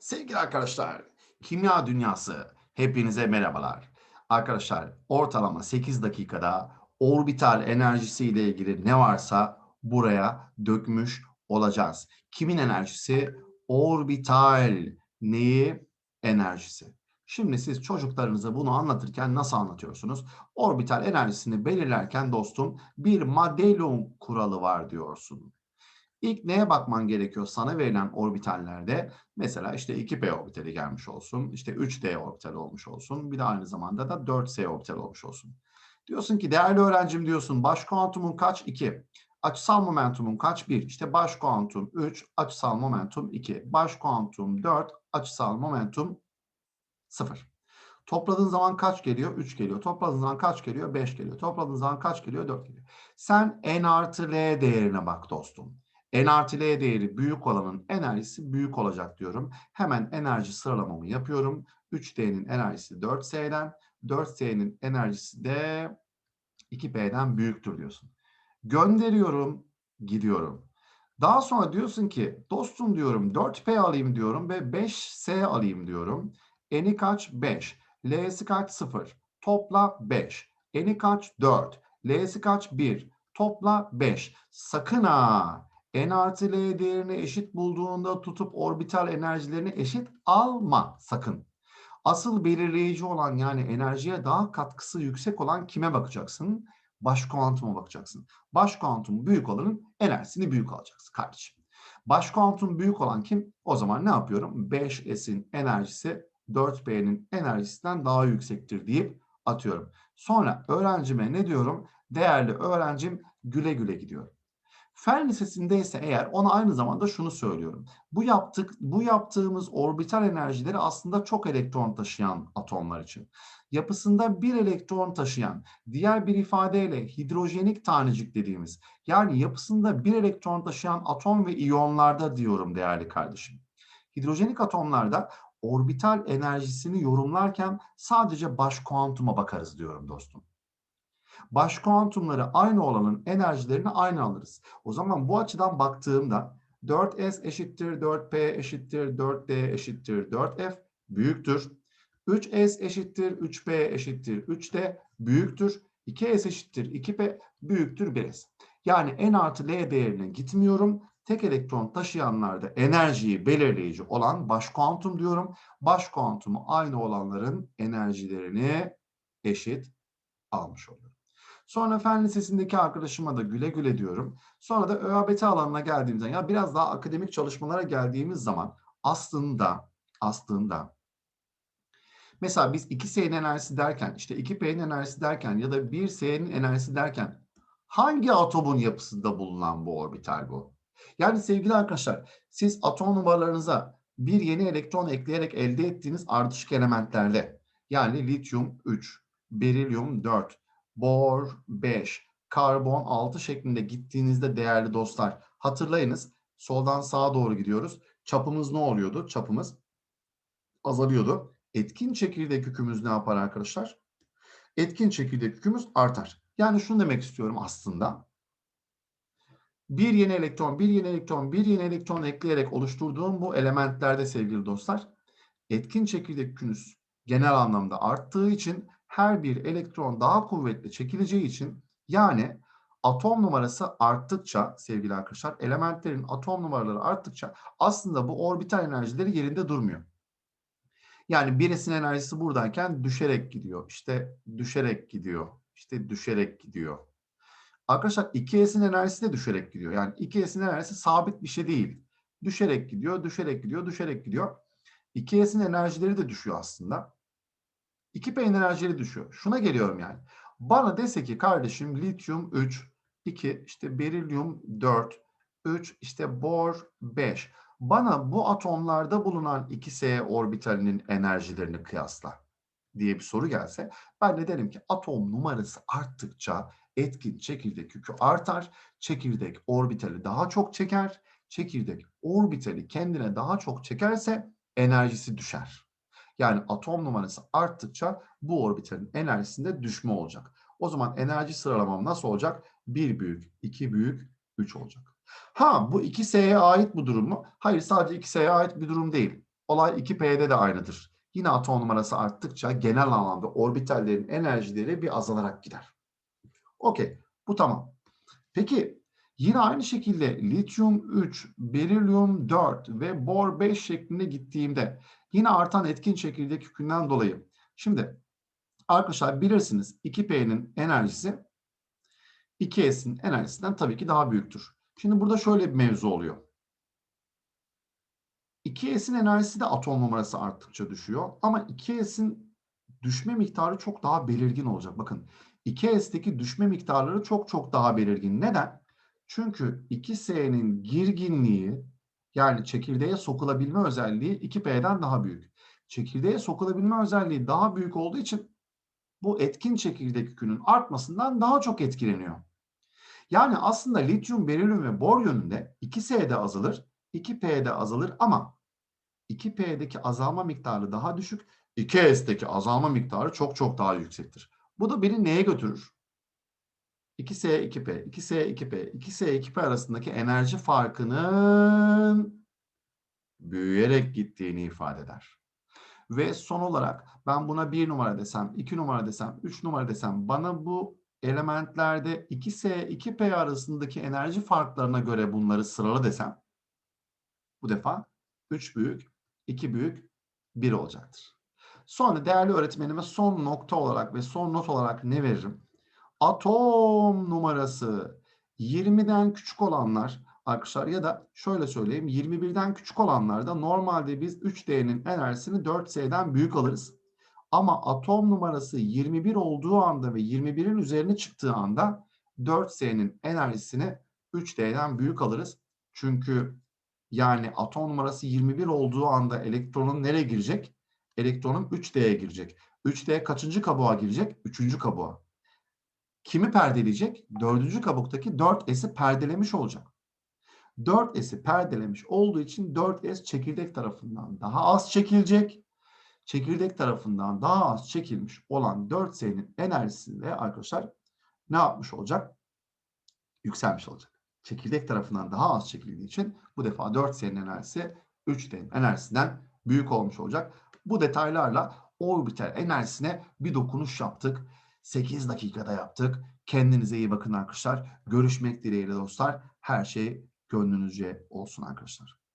Sevgili arkadaşlar, kimya dünyası hepinize merhabalar. Arkadaşlar ortalama 8 dakikada orbital enerjisi ile ilgili ne varsa buraya dökmüş olacağız. Kimin enerjisi? Orbital. Neyi? Enerjisi. Şimdi siz çocuklarınıza bunu anlatırken nasıl anlatıyorsunuz? Orbital enerjisini belirlerken dostum bir Madelung kuralı var diyorsun. İlk neye bakman gerekiyor sana verilen orbitallerde? Mesela işte 2p orbitali gelmiş olsun, işte 3d orbital olmuş olsun, bir de aynı zamanda da 4s orbital olmuş olsun. Diyorsun ki değerli öğrencim diyorsun baş kuantumun kaç? 2. Açısal momentumun kaç? 1. İşte baş kuantum 3, açısal momentum 2. Baş kuantum 4, açısal momentum 0. Topladığın zaman kaç geliyor? 3 geliyor. Topladığın zaman kaç geliyor? 5 geliyor. Topladığın zaman kaç geliyor? 4 geliyor. Sen n artı l değerine bak dostum. N artı L değeri büyük olanın enerjisi büyük olacak diyorum. Hemen enerji sıralamamı yapıyorum. 3D'nin enerjisi 4S'den, 4S'nin enerjisi de 2P'den büyüktür diyorsun. Gönderiyorum, gidiyorum. Daha sonra diyorsun ki dostum diyorum 4P alayım diyorum ve 5S alayım diyorum. N'i kaç? 5. L'si kaç? 0. Topla 5. N'i kaç? 4. L'si kaç? 1. Topla 5. Sakın ha n artı l değerini eşit bulduğunda tutup orbital enerjilerini eşit alma sakın. Asıl belirleyici olan yani enerjiye daha katkısı yüksek olan kime bakacaksın? Baş kuantuma bakacaksın. Baş kuantum büyük olanın enerjisini büyük alacaksın kardeşim. Baş kuantum büyük olan kim? O zaman ne yapıyorum? 5S'in enerjisi 4B'nin enerjisinden daha yüksektir deyip atıyorum. Sonra öğrencime ne diyorum? Değerli öğrencim güle güle gidiyorum. Fen lisesindeyse eğer ona aynı zamanda şunu söylüyorum. Bu yaptık bu yaptığımız orbital enerjileri aslında çok elektron taşıyan atomlar için. Yapısında bir elektron taşıyan, diğer bir ifadeyle hidrojenik tanecik dediğimiz yani yapısında bir elektron taşıyan atom ve iyonlarda diyorum değerli kardeşim. Hidrojenik atomlarda orbital enerjisini yorumlarken sadece baş kuantuma bakarız diyorum dostum baş kuantumları aynı olanın enerjilerini aynı alırız. O zaman bu açıdan baktığımda 4s eşittir 4p eşittir 4d eşittir 4f büyüktür. 3s eşittir 3p eşittir 3d büyüktür. 2s eşittir 2p büyüktür 1s. Yani n artı l değerine gitmiyorum. Tek elektron taşıyanlarda enerjiyi belirleyici olan baş kuantum diyorum. Baş kuantumu aynı olanların enerjilerini eşit almış oluyorum. Sonra fen lisesindeki arkadaşıma da güle güle diyorum. Sonra da ÖABT alanına geldiğimizde ya biraz daha akademik çalışmalara geldiğimiz zaman aslında aslında mesela biz 2S'nin enerjisi derken işte 2P'nin enerjisi derken ya da 1S'nin enerjisi derken hangi atomun yapısında bulunan bu orbital bu? Yani sevgili arkadaşlar siz atom numaralarınıza bir yeni elektron ekleyerek elde ettiğiniz ardışık elementlerde yani lityum 3, berilyum 4, bor 5, karbon 6 şeklinde gittiğinizde değerli dostlar hatırlayınız. Soldan sağa doğru gidiyoruz. Çapımız ne oluyordu? Çapımız azalıyordu. Etkin çekirdek yükümüz ne yapar arkadaşlar? Etkin çekirdek yükümüz artar. Yani şunu demek istiyorum aslında. Bir yeni elektron, bir yeni elektron, bir yeni elektron ekleyerek oluşturduğum bu elementlerde sevgili dostlar, etkin çekirdek yükünüz genel anlamda arttığı için her bir elektron daha kuvvetli çekileceği için yani atom numarası arttıkça sevgili arkadaşlar elementlerin atom numaraları arttıkça aslında bu orbital enerjileri yerinde durmuyor. Yani birisinin enerjisi buradayken düşerek gidiyor. İşte düşerek gidiyor. İşte düşerek gidiyor. Arkadaşlar 2S'in enerjisi de düşerek gidiyor. Yani 2S'in enerjisi sabit bir şey değil. Düşerek gidiyor, düşerek gidiyor, düşerek gidiyor. 2S'in enerjileri de düşüyor aslında. 2P enerjileri düşüyor. Şuna geliyorum yani. Bana dese ki kardeşim lityum 3, 2 işte berilyum 4, 3 işte bor 5. Bana bu atomlarda bulunan 2S orbitalinin enerjilerini kıyasla diye bir soru gelse ben de derim ki atom numarası arttıkça etkin çekirdek yükü artar. Çekirdek orbitali daha çok çeker. Çekirdek orbitali kendine daha çok çekerse enerjisi düşer. Yani atom numarası arttıkça bu orbitalin enerjisinde düşme olacak. O zaman enerji sıralamam nasıl olacak? 1 büyük, 2 büyük, 3 olacak. Ha bu 2S'ye ait bu durum mu? Hayır sadece 2S'ye ait bir durum değil. olay 2P'de de aynıdır. Yine atom numarası arttıkça genel anlamda orbitallerin enerjileri bir azalarak gider. Okey. Bu tamam. Peki yine aynı şekilde lityum 3, berilyum 4 ve bor 5 şeklinde gittiğimde yine artan etkin çekirdek yükünden dolayı. Şimdi arkadaşlar bilirsiniz 2P'nin enerjisi 2S'in enerjisinden tabii ki daha büyüktür. Şimdi burada şöyle bir mevzu oluyor. 2S'in enerjisi de atom numarası arttıkça düşüyor. Ama 2S'in düşme miktarı çok daha belirgin olacak. Bakın 2S'teki düşme miktarları çok çok daha belirgin. Neden? Çünkü 2S'nin girginliği yani çekirdeğe sokulabilme özelliği 2P'den daha büyük. Çekirdeğe sokulabilme özelliği daha büyük olduğu için bu etkin çekirdek yükünün artmasından daha çok etkileniyor. Yani aslında lityum, berilyum ve bor yönünde 2S'de azalır, 2P'de azalır ama 2P'deki azalma miktarı daha düşük, 2S'deki azalma miktarı çok çok daha yüksektir. Bu da beni neye götürür? 2S, 2P, 2S, 2P, 2S, 2P arasındaki enerji farkının büyüyerek gittiğini ifade eder. Ve son olarak ben buna 1 numara desem, 2 numara desem, 3 numara desem bana bu elementlerde 2S, 2P arasındaki enerji farklarına göre bunları sıralı desem bu defa 3 büyük, 2 büyük, 1 olacaktır. Sonra değerli öğretmenime son nokta olarak ve son not olarak ne veririm? Atom numarası 20'den küçük olanlar arkadaşlar ya da şöyle söyleyeyim 21'den küçük olanlarda normalde biz 3D'nin enerjisini 4S'den büyük alırız. Ama atom numarası 21 olduğu anda ve 21'in üzerine çıktığı anda 4S'nin enerjisini 3D'den büyük alırız. Çünkü yani atom numarası 21 olduğu anda elektronun nereye girecek? Elektronun 3D'ye girecek. 3D kaçıncı kabuğa girecek? Üçüncü kabuğa. Kimi perdeleyecek? Dördüncü kabuktaki 4S'i perdelemiş olacak. 4S'i perdelemiş olduğu için 4S çekirdek tarafından daha az çekilecek. Çekirdek tarafından daha az çekilmiş olan 4S'nin enerjisi de arkadaşlar ne yapmış olacak? Yükselmiş olacak. Çekirdek tarafından daha az çekildiği için bu defa 4S'nin enerjisi 3D'nin enerjisinden büyük olmuş olacak. Bu detaylarla orbital enerjisine bir dokunuş yaptık. 8 dakikada yaptık. Kendinize iyi bakın arkadaşlar. Görüşmek dileğiyle dostlar. Her şey gönlünüzce olsun arkadaşlar.